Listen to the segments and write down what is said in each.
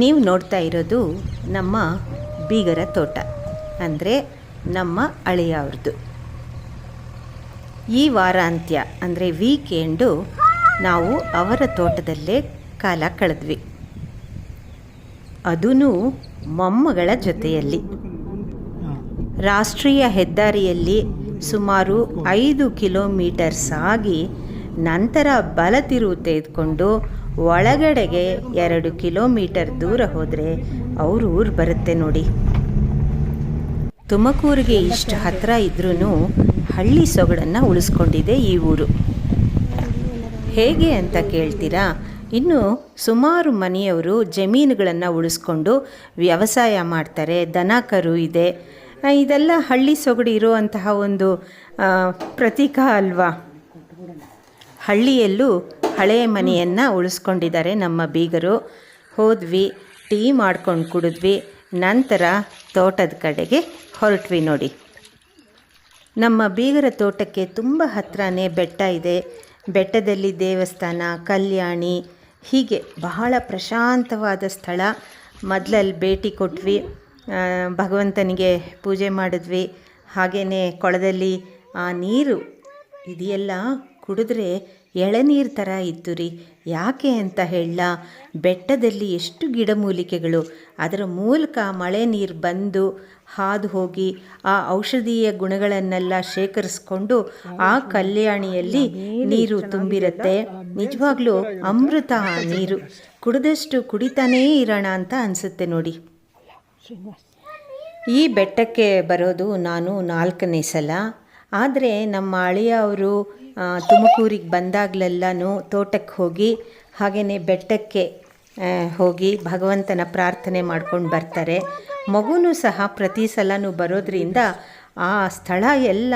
ನೀವು ನೋಡ್ತಾ ಇರೋದು ನಮ್ಮ ಬೀಗರ ತೋಟ, ಅಂದರೆ ನಮ್ಮ ಅಳಿಯವ್ರದ್ದು. ಈ ವಾರಾಂತ್ಯ, ಅಂದರೆ ವೀಕೆಂಡು ನಾವು ಅವರ ತೋಟದಲ್ಲೇ ಕಾಲ ಕಳೆದ್ವಿ. ಅದೂ ಮೊಮ್ಮಗಳ ಜೊತೆಯಲ್ಲಿ. ರಾಷ್ಟ್ರೀಯ ಹೆದ್ದಾರಿಯಲ್ಲಿ ಸುಮಾರು ಐದು ಕಿಲೋಮೀಟರ್ ಸಾಗಿ ನಂತರ ಬಲ ತಿರುವು ತೆಗೆದುಕೊಂಡು ಒಳಗಡೆಗೆ ಎರಡು ಕಿಲೋಮೀಟರ್ ದೂರ ಹೋದರೆ ಅವ್ರ ಊರು ಬರುತ್ತೆ ನೋಡಿ. ತುಮಕೂರಿಗೆ ಇಷ್ಟು ಹತ್ತಿರ ಇದ್ರೂ ಹಳ್ಳಿ ಸೊಗಡನ್ನು ಉಳಿಸ್ಕೊಂಡಿದೆ ಈ ಊರು. ಹೇಗೆ ಅಂತ ಕೇಳ್ತೀರಾ? ಇನ್ನು ಸುಮಾರು ಮನೆಯವರು ಜಮೀನುಗಳನ್ನು ಉಳಿಸ್ಕೊಂಡು ವ್ಯವಸಾಯ ಮಾಡ್ತಾರೆ, ದನ ಕರು ಇದೆ. ಇದೆಲ್ಲ ಹಳ್ಳಿ ಸೊಗಡು ಇರುವಂತಹ ಒಂದು ಪ್ರತೀಕ ಅಲ್ವಾ? ಹಳ್ಳಿಯಲ್ಲೂ ಹಳೆಯ ಮನೆಯನ್ನು ಉಳಿಸ್ಕೊಂಡಿದ್ದಾರೆ ನಮ್ಮ ಬೀಗರು. ಹೋದ್ವಿ, ಟೀ ಮಾಡ್ಕೊಂಡು ಕುಡಿದ್ವಿ. ನಂತರ ತೋಟದ ಕಡೆಗೆ ಹೊರಟ್ವಿ ನೋಡಿ. ನಮ್ಮ ಬೀಗರ ತೋಟಕ್ಕೆ ತುಂಬ ಹತ್ರನೇ ಬೆಟ್ಟ ಇದೆ. ಬೆಟ್ಟದಲ್ಲಿ ದೇವಸ್ಥಾನ, ಕಲ್ಯಾಣಿ, ಹೀಗೆ ಬಹಳ ಪ್ರಶಾಂತವಾದ ಸ್ಥಳ. ಮೊದಲಲ್ಲಿ ಭೇಟಿ ಕೊಟ್ವಿ. ಭಗವಂತನಿಗೆ ಪೂಜೆ ಮಾಡಿದ್ವಿ. ಹಾಗೆಯೇ ಕೊಳದಲ್ಲಿ ಆ ನೀರು ಇದೆಯೆಲ್ಲ, ಕುಡಿದ್ರೆ ಎಳನೀರು ಥರ ಇತ್ತು ರೀ. ಯಾಕೆ ಅಂತ ಹೇಳ. ಬೆಟ್ಟದಲ್ಲಿ ಎಷ್ಟು ಗಿಡಮೂಲಿಕೆಗಳು. ಅದರ ಮೂಲಕ ಮಳೆ ನೀರು ಬಂದು ಹಾದು ಹೋಗಿ ಆ ಔಷಧೀಯ ಗುಣಗಳನ್ನೆಲ್ಲ ಶೇಖರಿಸ್ಕೊಂಡು ಆ ಕಲ್ಯಾಣಿಯಲ್ಲಿ ನೀರು ತುಂಬಿರುತ್ತೆ. ನಿಜವಾಗ್ಲೂ ಅಮೃತ ನೀರು. ಕುಡಿದಷ್ಟು ಕುಡಿತಾನೇ ಇರೋಣ ಅಂತ ಅನಿಸುತ್ತೆ ನೋಡಿ. ಈ ಬೆಟ್ಟಕ್ಕೆ ಬರೋದು ನಾನು ನಾಲ್ಕನೇ ಸಲ. ಆದರೆ ನಮ್ಮ ಅಳಿಯ ಅವರು ತುಮಕೂರಿಗೆ ಬಂದಾಗಲೆಲ್ಲನೂ ತೋಟಕ್ಕೆ ಹೋಗಿ ಹಾಗೆಯೇ ಬೆಟ್ಟಕ್ಕೆ ಹೋಗಿ ಭಗವಂತನ ಪ್ರಾರ್ಥನೆ ಮಾಡ್ಕೊಂಡು ಬರ್ತಾರೆ. ಮಗುನೂ ಸಹ ಪ್ರತಿ ಸಲನೂ ಬರೋದ್ರಿಂದ ಆ ಸ್ಥಳ ಎಲ್ಲ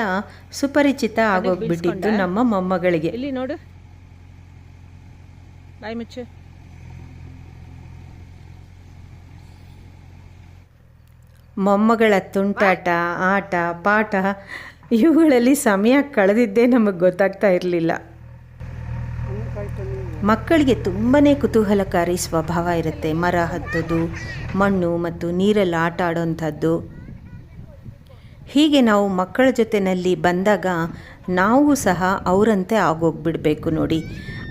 ಸುಪರಿಚಿತ ಆಗೋಗ್ಬಿಟ್ಟಿತ್ತು ನಮ್ಮ ಮೊಮ್ಮಗಳಿಗೆ. ಇಲ್ಲಿ ನೋಡು. ಮುಚ್ಚು. ಮೊಮ್ಮಗಳ ತುಂಟಾಟ ಆಟ ಪಾಠ ಇವುಗಳಲ್ಲಿ ಸಮಯ ಕಳೆದಿದ್ದೇ ನಮಗೆ ಗೊತ್ತಾಗ್ತಾ ಇರಲಿಲ್ಲ. ಮಕ್ಕಳಿಗೆ ತುಂಬಾ ಕುತೂಹಲಕಾರಿ ಸ್ವಭಾವ ಇರುತ್ತೆ. ಮರ ಹತ್ತೋದು, ಮಣ್ಣು ಮತ್ತು ನೀರಲ್ಲಿ ಆಟ ಆಡೋಂಥದ್ದು. ಹೀಗೆ ನಾವು ಮಕ್ಕಳ ಜೊತೆಯಲ್ಲಿ ಬಂದಾಗ ನಾವು ಸಹ ಅವರಂತೆ ಆಗೋಗ್ಬಿಡಬೇಕು ನೋಡಿ.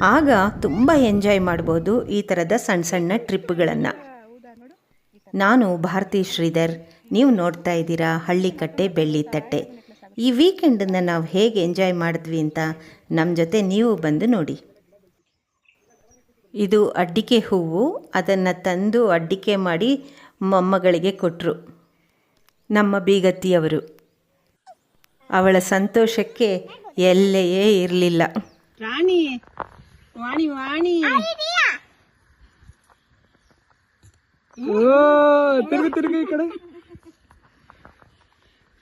ಆಗ ತುಂಬ ಎಂಜಾಯ್ ಮಾಡ್ಬೋದು ಈ ಥರದ ಸಣ್ಣ ಸಣ್ಣ ಟ್ರಿಪ್ಗಳನ್ನು. ನಾನು ಭಾರತಿ ಶ್ರೀಧರ್. ನೀವು ನೋಡ್ತಾ ಇದ್ದೀರಾ ಹಳ್ಳಿಕಟ್ಟೆ ಬೆಳ್ಳಿ ತಟ್ಟೆ. ಈ ವೀಕೆಂಡನ್ನು ನಾವು ಹೇಗೆ ಎಂಜಾಯ್ ಮಾಡಿದ್ವಿ ಅಂತ ನಮ್ಮ ಜೊತೆ ನೀವು ಬಂದು ನೋಡಿ. ಇದು ಅಡ್ಡಿಕೆ ಹೂವು ಅದನ್ನು ತಂದು ಅಡ್ಡಿಕೆ ಮಾಡಿ ಮೊಮ್ಮಗಳಿಗೆ ಕೊಟ್ಟರು ನಮ್ಮ ಬೀಗತ್ತಿಯವರು ಅವಳ ಸಂತೋಷಕ್ಕೆ ಎಲ್ಲೆಯೇ ಇರಲಿಲ್ಲ. ರಾಣಿ ವಾಣಿ ವಾಣಿ. ಓ ತಿರುಗಿ ತಿರುಗಿ ಈ ಕಡೆ.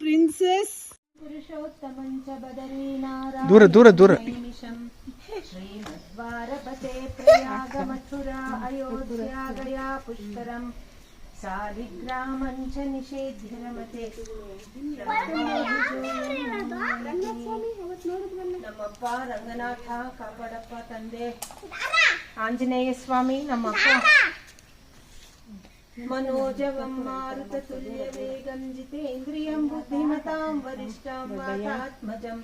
ಪ್ರಿನ್ಸೆಸ್ ದೂರ ದೂರ ದೂರ. ಶ್ರೀಮದ್ವಾರಪತೆ ಪ್ರಯಾಗ ಮಥುರಾ ಅಯೋಧ್ಯಾ ಗಯಾ ಪುಷ್ಕರಂ ಸಾಲಿಗ್ರಾಮಂಚ ನಿಷೇಧ್ಯ ರಮತೆ ನಮ್ಮಪ್ಪ ರಂಗನಾಥ ಕಾಪಾಡಪ್ಪ ತಂದೆ. ಆಂಜನೇಯ ಸ್ವಾಮಿ ನಮ್ಮಪ್ಪ मनोजवं मारुततुल्यवेगं जितेन्द्रियं बुद्धिमतां वरिष्ठां वातात्मजं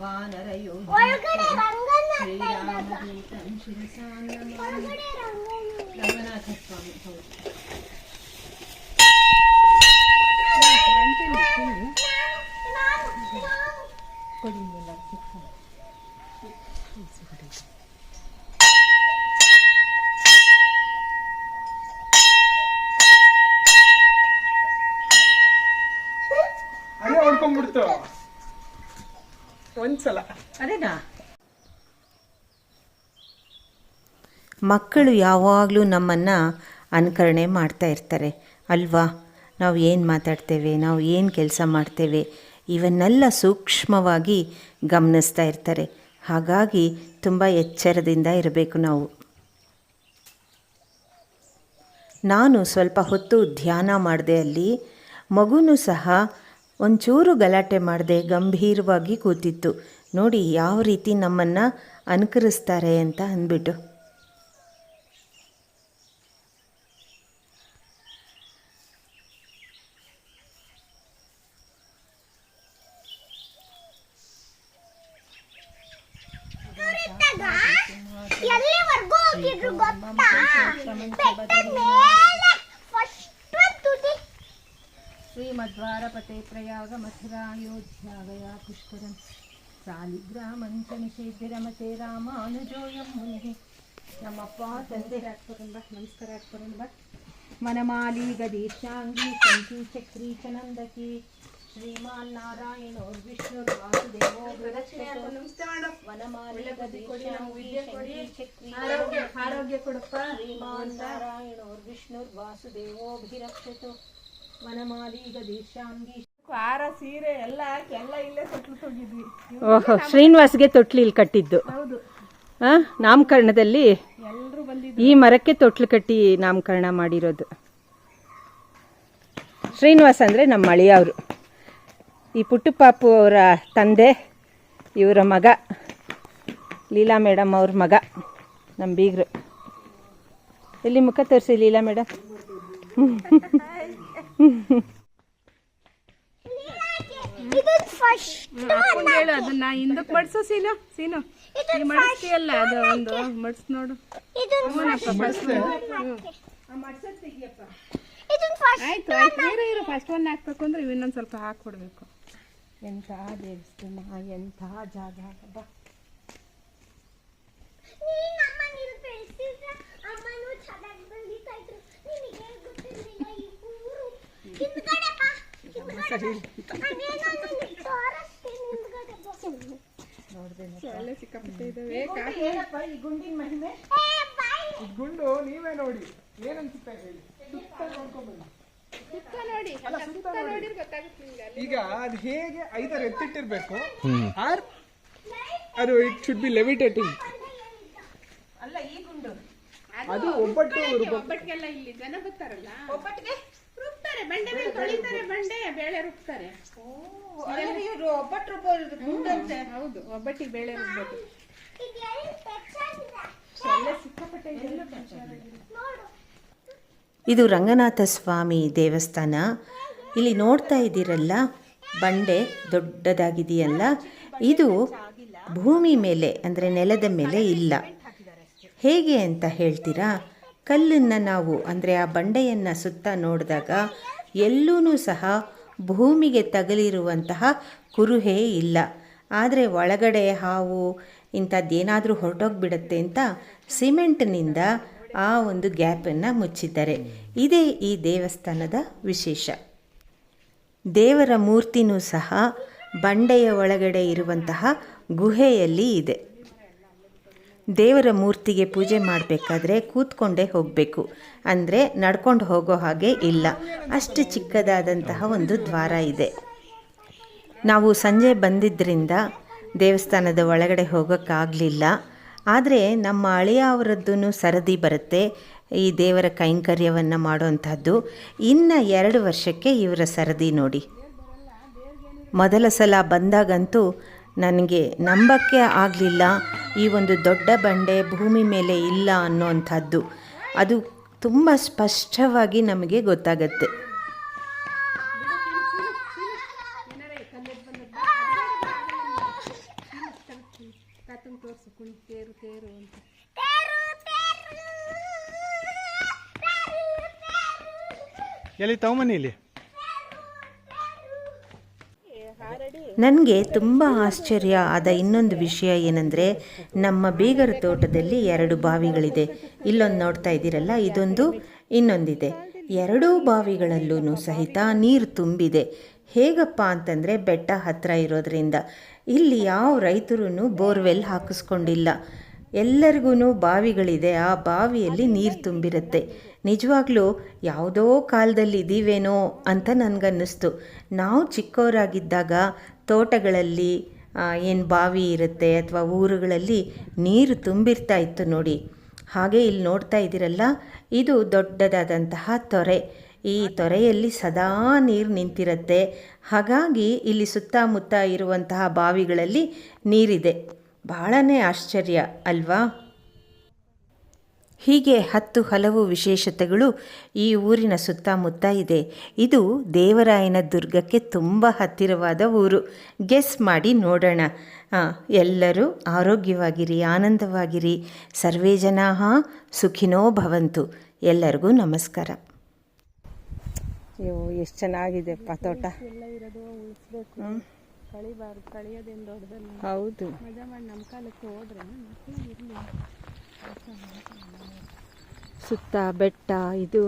वानरयोगितं श्रीरामदूतं शिरसा नमामि ರಂಗನಾಥಸ್ವಾಮಿ ಹೌದು ಹೊಡ್ಕೊಂಡ್ಬಿಡ್ತು ಒಂದ್ಸಲ. ಅದೇನಾ? ಮಕ್ಕಳು ಯಾವಾಗಲೂ ನಮ್ಮನ್ನು ಅನುಕರಣೆ ಮಾಡ್ತಾ ಇರ್ತಾರೆ. ಅಲ್ವಾ? ನಾವು ಏನು ಮಾತಾಡ್ತೇವೆ ನಾವು ಏನು ಕೆಲಸ ಮಾಡ್ತೇವೆ ಇವನ್ನೆಲ್ಲ ಸೂಕ್ಷ್ಮವಾಗಿ ಗಮನಿಸ್ತಾ ಇರ್ತಾರೆ. ಹಾಗಾಗಿ ತುಂಬ ಎಚ್ಚರದಿಂದ ಇರಬೇಕು ನಾವು. ನಾನು ಸ್ವಲ್ಪ ಹೊತ್ತು ಧ್ಯಾನ ಮಾಡಿದೆ ಅಲ್ಲಿ ಮಗುನೂ ಸಹ ಒಂಚೂರು ಗಲಾಟೆ ಮಾಡದೆ ಗಂಭೀರವಾಗಿ ಕೂತಿತ್ತು. ನೋಡಿ, ಯಾವ ರೀತಿ ನಮ್ಮನ್ನು ಅನುಕರಿಸ್ತಾರೆ ಅಂತ ಅಂದ್ಬಿಟ್ಟು. ಎಲ್ಲಿವರೆಗೂ ಹೋಗಿದ್ರು ಗೊತ್ತಾ? ಬೆಟ್ಟದ ಮೇಲೆ श्रीमद्वारपते प्रयाग मथुरायोध्या गया पुष्करं ಸಾಲಿಗ್ರಾಮಂಚ ನಿಷೇಧಿರಮತೆ ರಾಮಾನುಜೋಯಂ ಮುನಿ ನಮ್ಮಪ್ಪ ತಂದೆ ಹಾಕ್ಬರಂಬ ನಮಸ್ಕಾರ ಹಾಕ್ಬರಂಬ ಮನಮಾಲಿ ಗದೀಶಾಂಗಿ ಕಂಚಿ ಚಕ್ರಿ ಚನಂದಕಿ ಶ್ರೀಮಾನ್ ನಾರಾಯಣೋ ವಿಷ್ಣು ವಾಸುದೇವೋ ವನಮಾಲಿ ಗದೀಶಾಂಗಿ ಶಂಕಿ ಚಕ್ರಿ ಆರೋಗ್ಯ ಕೊಡಪ್ಪ ಶ್ರೀಮಾನ್ ನಾರಾಯಣೋ ವಿಷ್ಣು ವಾಸುದೇವೋಭಿರಕ್ಷತು ವನಮಾಲಿ ಗದೀಶಾಂಗಿ ಖಾರ ಸೀರೆ ಎಲ್ಲ ಹಾಕಿ ಎಲ್ಲ ಇಲ್ಲೇ ತೊಟ್ಲು ತೊಗಿದ್ವಿ ಓಹೋ ಶ್ರೀನಿವಾಸ್ಗೆ ತೊಟ್ಲು ಇಲ್ಲಿ ಕಟ್ಟಿದ್ದು. ಹೌದು. ಆ, ನಾಮಕರಣದಲ್ಲಿ ಎಲ್ಲರೂ ಬಂದಿದ್ದು ಈ ಮರಕ್ಕೆ ತೊಟ್ಲು ಕಟ್ಟಿ ನಾಮಕರಣ ಮಾಡಿರೋದು. ಶ್ರೀನಿವಾಸ್ ಅಂದ್ರೆ ನಮ್ಮ ಅಳಿಯವರು. ಈ ಪುಟ್ಟಪಾಪು ಅವರ ತಂದೆ ಇವರ ಮಗ ಲೀಲಾ ಮೇಡಮ್ ಅವ್ರ ಮಗ ನಮ್ಮ ಬೀಗರು. ಎಲ್ಲಿ ಮುಖ ತೋರಿಸಿ ಲೀಲಾ ಮೇಡಮ್? ಹೇಳು ಅದನ್ನ ಹಿಂದಕ್ಕೆ ಮಡ್ಸು ಸೀನು ಸೀನು. ಈ ಮಡಿಸ್ತೀಯಲ್ಲ ಅದು ಒಂದು ಮಡ್ಸ್ ನೋಡು. ಆಯ್ತು ಇರು ಇರು ಫಸ್ಟ್ ಒನ್ ಹಾಕ್ಬೇಕು ಅಂದ್ರೆ ಇನ್ನೊಂದು ಸ್ವಲ್ಪ ಹಾಕ್ಬಿಡ್ಬೇಕು ಎಂಥ ದೇವಸ್ಥಾನ ಎಂಥ ಜಾಗ. ಬಾ ಒಳ್ಳೆ ಸಿಕ್ಕಾಪಟ್ಟೆ ಇದಾವೆ ಏನಪ್ಪ ಈ ಗುಂಡಿನ ಮಹಿಮೆ. ಗುಂಡು ನೀವೇ ನೋಡಿ. ಏನನ್ಸುತ್ತೆ ಹೇಳಿ? ಸುತ್ತ ನೋಡ್ಕೊಂಡ್ಬನ್ನಿ ಸುತ್ತ ನೋಡಿ. ಅಲ್ಲ, ಸುತ್ತ ನೋಡಿದ್ರೆ ಗೊತ್ತಾಗುತ್ತೆ ನಿಮ್ಗೆ ಈಗ ಅದು ಹೇಗೆ ಐದರ ಎತ್ತಿಟ್ಟಿರ್ಬೇಕು? ಆರ್? ಅದು ಇಟ್ ಶುಡ್ ಬಿ ಲೆವಿಟೇಟಿಂಗ್ ಅಲ್ಲ ಈ ಗುಂಡು. ಅದು ಒಬ್ಬಟ್ಟು ಒಬ್ಬಟ್ಟಿಗೆಲ್ಲ ಇಲ್ಲಿ ಜನ ಬರ್ತಾರಲ್ಲ. ರುಬ್ತಾರೆ ಬಂಡೆ ಮೇಲೆ ತೊಳಿತಾರೆ ಬಂಡೆ ಬೇಳೆ ರುಬ್ತಾರೆ. ಇವರು ಒಬ್ಬಟ್ಟು ಗುಂಡಂತೆ ಹೌದು ಒಬ್ಬಟ್ಟಿಗೆ ಬೇಳೆ ರುಬ್ಬೋದು. ಇದು ರಂಗನಾಥ ಸ್ವಾಮಿ ದೇವಸ್ಥಾನ. ಇಲ್ಲಿ ನೋಡ್ತಾ ಇದ್ದೀರಲ್ಲ ಬಂಡೆ ದೊಡ್ಡದಾಗಿದೆಯಲ್ಲ. ಇದು ಭೂಮಿ ಮೇಲೆ ಅಂದರೆ ನೆಲದ ಮೇಲೆ ಇಲ್ಲ. ಹೇಗೆ ಅಂತ ಹೇಳ್ತೀರಾ? ಕಲ್ಲನ್ನು ನಾವು ಅಂದರೆ ಆ ಬಂಡೆಯನ್ನು ಸುತ್ತ ನೋಡಿದಾಗ ಎಲ್ಲೂ ಸಹ ಭೂಮಿಗೆ ತಗಲಿರುವಂತಹ ಕುರುಹೇ ಇಲ್ಲ. ಆದರೆ ಒಳಗಡೆ ಹಾವು ಇಂಥದ್ದೇನಾದರೂ ಹೊರಟೋಗ್ಬಿಡತ್ತೆ ಅಂತ ಸಿಮೆಂಟ್ನಿಂದ ಆ ಒಂದು ಗ್ಯಾಪನ್ನು ಮುಚ್ಚಿದ್ದಾರೆ. ಇದೇ ಈ ದೇವಸ್ಥಾನದ ವಿಶೇಷ. ದೇವರ ಮೂರ್ತಿನೂ ಸಹ ಬಂಡೆಯ ಒಳಗಡೆ ಇರುವಂತಹ ಗುಹೆಯಲ್ಲಿ ಇದೆ. ದೇವರ ಮೂರ್ತಿಗೆ ಪೂಜೆ ಮಾಡಬೇಕಾದ್ರೆ ಕೂತ್ಕೊಂಡೇ ಹೋಗಬೇಕು. ಅಂದರೆ ನಡ್ಕೊಂಡು ಹೋಗೋ ಹಾಗೆ ಇಲ್ಲ. ಅಷ್ಟು ಚಿಕ್ಕದಾದಂತಹ ಒಂದು ದ್ವಾರ ಇದೆ. ನಾವು ಸಂಜೆ ಬಂದಿದ್ದರಿಂದ ದೇವಸ್ಥಾನದ ಒಳಗಡೆ ಹೋಗೋಕ್ಕಾಗಲಿಲ್ಲ. ಆದರೆ ನಮ್ಮ ಅಳಿಯ ಅವರದ್ದು ಸರದಿ ಬರುತ್ತೆ. ಈ ದೇವರ ಕೈಂಕರ್ಯವನ್ನು ಮಾಡುವಂಥದ್ದು. ಇನ್ನು ಎರಡು ವರ್ಷಕ್ಕೆ ಇವರ ಸರದಿ ನೋಡಿ. ಮೊದಲ ಸಲ ಬಂದಾಗಂತೂ ನನಗೆ ನಂಬಕ್ಕೆ ಆಗಲಿಲ್ಲ. ಈ ಒಂದು ದೊಡ್ಡ ಬಂಡೆ ಭೂಮಿ ಮೇಲೆ ಇಲ್ಲ ಅನ್ನೋವಂಥದ್ದು. ಅದು ತುಂಬ ಸ್ಪಷ್ಟವಾಗಿ ನಮಗೆ ಗೊತ್ತಾಗತ್ತೆ. ಎಲ್ಲಿ ತಗೊಂಬನ್ನಿ ಇಲ್ಲಿ? ನನಗೆ ತುಂಬ ಆಶ್ಚರ್ಯ ಆದ ಇನ್ನೊಂದು ವಿಷಯ ಏನಂದರೆ, ನಮ್ಮ ಬೀಗರ ತೋಟದಲ್ಲಿ ಎರಡು ಬಾವಿಗಳಿದೆ. ಇಲ್ಲೊಂದು ನೋಡ್ತಾ ಇದ್ದೀರಲ್ಲ, ಇದೊಂದು, ಇನ್ನೊಂದಿದೆ. ಎರಡೂ ಬಾವಿಗಳಲ್ಲೂ ಸಹಿತ ನೀರು ತುಂಬಿದೆ. ಹೇಗಪ್ಪ ಅಂತಂದರೆ, ಬೆಟ್ಟ ಹತ್ತಿರ ಇರೋದ್ರಿಂದ. ಇಲ್ಲಿ ಯಾವ ರೈತರೂ ಬೋರ್ವೆಲ್ ಹಾಕಿಸ್ಕೊಂಡಿಲ್ಲ. ಎಲ್ಲರಿಗೂ ಬಾವಿಗಳಿದೆ, ಆ ಬಾವಿಯಲ್ಲಿ ನೀರು ತುಂಬಿರುತ್ತೆ. ನಿಜವಾಗ್ಲೂ ಯಾವುದೋ ಕಾಲದಲ್ಲಿ ಇದ್ದೀವೇನೋ ಅಂತ ನನಗನ್ನಿಸ್ತು. ನಾವು ಚಿಕ್ಕವರಾಗಿದ್ದಾಗ ತೋಟಗಳಲ್ಲಿ ಏನು ಬಾವಿ ಇರುತ್ತೆ ಅಥವಾ ಊರುಗಳಲ್ಲಿ ನೀರು ತುಂಬಿರ್ತಾ ಇತ್ತು ನೋಡಿ. ಹಾಗೆ ಇಲ್ಲಿ ನೋಡ್ತಾ ಇದ್ದೀರಲ್ಲ, ಇದು ದೊಡ್ಡದಾದಂತಹ ತೊರೆ. ಈ ತೊರೆಯಲ್ಲಿ ಸದಾ ನೀರು ನಿಂತಿರುತ್ತೆ. ಹಾಗಾಗಿ ಇಲ್ಲಿ ಸುತ್ತಮುತ್ತ ಇರುವಂತಹ ಬಾವಿಗಳಲ್ಲಿ ನೀರಿದೆ. ಬಹಳನೇ ಆಶ್ಚರ್ಯ, ಅಲ್ವಾ? ಹೀಗೆ ಹತ್ತು ಹಲವು ವಿಶೇಷತೆಗಳು ಈ ಊರಿನ ಸುತ್ತಮುತ್ತ ಇದೆ. ಇದು ದೇವರಾಯನ ದುರ್ಗಕ್ಕೆ ತುಂಬ ಹತ್ತಿರವಾದ ಊರು. ಗೆಸ್ ಮಾಡಿ ನೋಡೋಣ. ಎಲ್ಲರೂ ಆರೋಗ್ಯವಾಗಿರಿ ಆನಂದವಾಗಿರಿ. ಸರ್ವೇ ಜನಾ ಸುಖಿನೋ ಭವಂತು. ಎಲ್ಲರಿಗೂ ನಮಸ್ಕಾರ. ಅಯ್ಯೋ ಎಷ್ಟು ಚೆನ್ನಾಗಿದೆಪ್ಪ ತೋಟ. ಹೌದು. ಸುತ್ತ ಬೆಟ್ಟ ಇದು